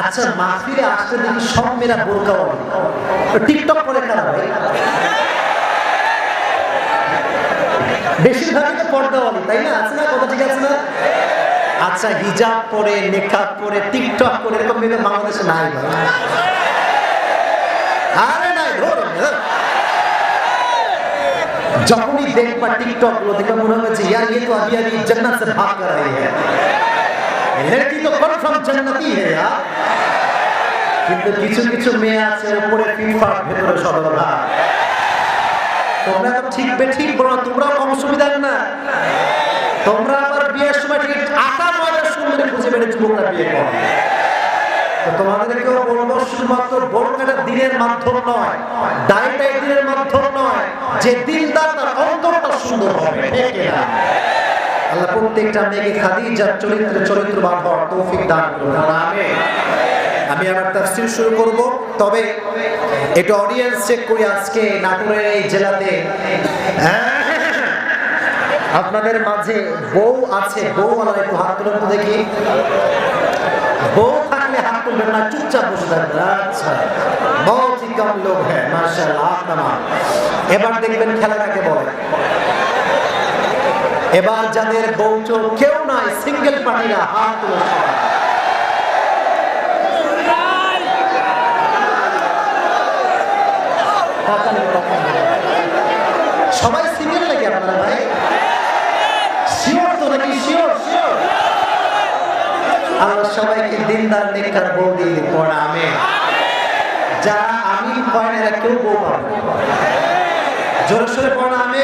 আচ্ছা মাহফিলে আসতে দেখি সব মেয়েরা বোরকা টিকটক করে কারা ভাই বেশিরভাগই তো পর্দাওয়ালি তাই না আছে না কথা ঠিক আছে না আচ্ছা হিজাব পরে নেকাব পরে টিকটক করে এরকম মেয়ে তো বাংলাদেশে নাই ভাই আরে নাই ধরো ধরো। যখনই দেখবা টিকটক গুলো দেখবা মনে হবে যে यार ये तो अभी अभी जन्नत से भाग कर रही है लड़की तो কনফার্ম জান্নাতি হে হ্যাঁ? কিন্তু কিছু কিছু মেয়ে আছে, উপরে পিপার ভেতরে সদরবা তোমরা তো ঠিক বে ঠিক বলো, তোমরা কম সুবিধা না। তোমরা আবার বিয়ের সময় ঠিক আটা ময়দার সুন্দর খুঁজে বেড়ে যুবকরা বিয়ে করো। তোমাদেরকে বলব, শুধুমাত্র দিনের মাধ্যম নয় দায়টাই দিনের মাধ্যম নয়, যে দিন তার অন্তরটা সুন্দর হবে, ঠিক না আল্লাহ প্রত্যেকটা মেয়েকে খাদিজার চরিত্র চরিত্রবান হওয়ার তৌফিক দান করুন। আমি আমার তাফসীর শুরু করব। তবে এটা অডিয়েন্স চেক করি আজকে নাটোরের এই জেলাতে। আপনাদের মাঝে বউ আছে। বউ আমার একটু হাত তুলুন তো দেখি। বউ থাকলে হাত তুলবেন না, চুপচাপ বসে থাকবেন। আচ্ছা। হি কম লোক হ্যাঁ মাশাআল্লাহ, আপনারা। এবার দেখবেন খেলা কাকে বলে। এবার যাদের বউ চোখ কেউ নাই সিঙ্গেল পার্টিরা হাত সবাই। সিঙ্গেল নাকি আপনারা ভাই? শিওর তো নাকি? শিওর শিওর আল্লাহ সবাইকে দিনদার, নেককার বউ দিয়ে পড়া আমি যারা আমি না এরা কেউ বউ পাবে। জোরে, সোরে পড়া আমি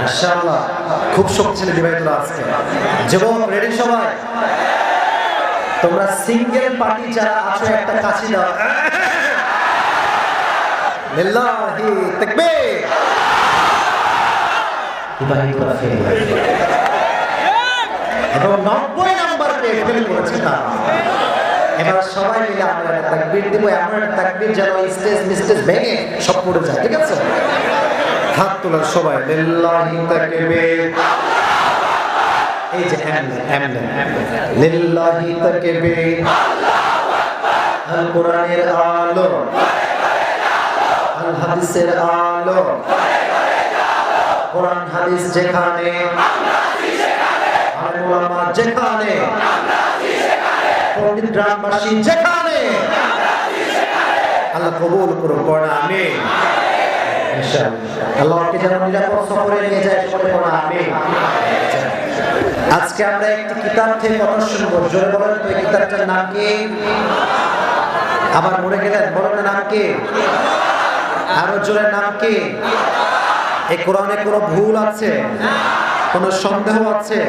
ইনশাআল্লাহ। খুব শক্তিশালী বিবাহিতরা আজকে। যুবক রেডি সবাই? তোমরা সিঙ্গেল পার্টি যারা আছো, একটা কাছি দাও। লিল্লাহি তাকবীর। এবং নব্বই নাম্বার পেয়ে ফেল করেছে তারা। এবার সবাই মিলে আমরা একটা তাকবীর দিব, এমন একটা তাকবীর যেন স্টেজ মিস্টেজ ভেঙে সব পড়ে যায়, ঠিক আছে? হাত তোলার সবাই লিল্লাহি তাকবীর। এই যে এমনে এমনে। লিল্লাহি তাকবীর। আল কোরআনের আলো। আল হাদিসের আলো। কোরআন হাদিস যেখানে। যেখানে। গ্রামবাসী যেখানে। আল্লাহ কবুল করুন পড়া, আমিন। আল্লাহকে যেন নিরাপদ সফরে নিয়ে যায় আমিন। আজকে আমরা একটি কিতাব থেকে কথা শুনব। জোরে বলেন তো কিতাবটার নাম কি? আবার মরে গেলেন, বলেন নাম কি? আরও জোরে, নাম কি? এই কোরআনে কোনো ভুল আছে? কোনো সন্দেহ আছে?